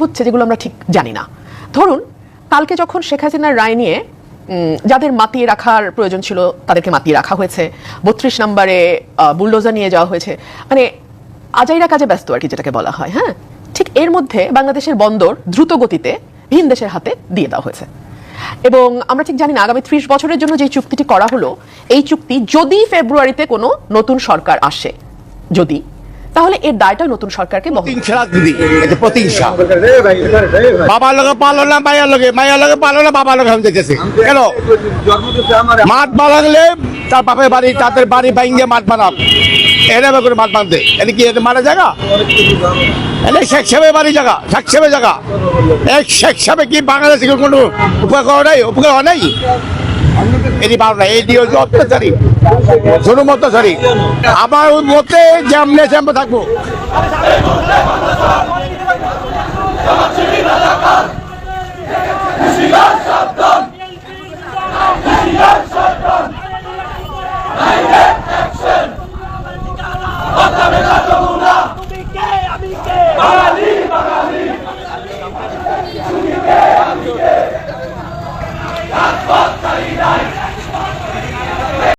ঘটছে যেগুলো আমরা ঠিক জানি না। ধরুন, কালকে যখন শেখ হাসিনার রায় নিয়ে যাদের মাতিয়ে রাখার প্রয়োজন ছিল, তাদেরকে মাতিয়ে রাখা হয়েছে। বত্রিশ নম্বরে বুলডোজার নিয়ে যাওয়া হয়েছে। মানে আজাইরা কাজে ব্যস্ত আর কি যেটাকে বলা হয় হ্যাঁ? ঠিক এর মধ্যে বাংলাদেশের বন্দর দ্রুত গতিতে ভিন দেশের হাতে দিয়ে দেওয়া হয়েছে। এবং আমরা ঠিক জানি না, আগামী ত্রিশ বছরের জন্য যে চুক্তিটি করা হলো, এই চুক্তি যদি ফেব্রুয়ারিতে কোনো নতুন সরকার আসে, যদি তাহলে এর দায়টা নতুন সরকারকে প্রতিহিংসা বাবার লগে না মায়ের লগে মায়ের লগে না বাবার লগে কেন? মাঠ বানালে তার বাপের বাড়ি, তাদের বাড়ি ভাঙ্গে মাঠ বানাব এরকম করে মাঠ বানতে এটা কি এটা মারা জায়গা? এটা শেখ সাহেবের বাড়ি জায়গা, শেখ সাহেবের জায়গা। এক শেখ সাহেবে কি বাংলাদেশে কোনো উপকার নাই? উপকার নাই? এটি ভালো না এটি হচ্ছে অত্যাচারী জুলুম অত্যাচারী। আমার মতে যেমনে যেমন থাকব।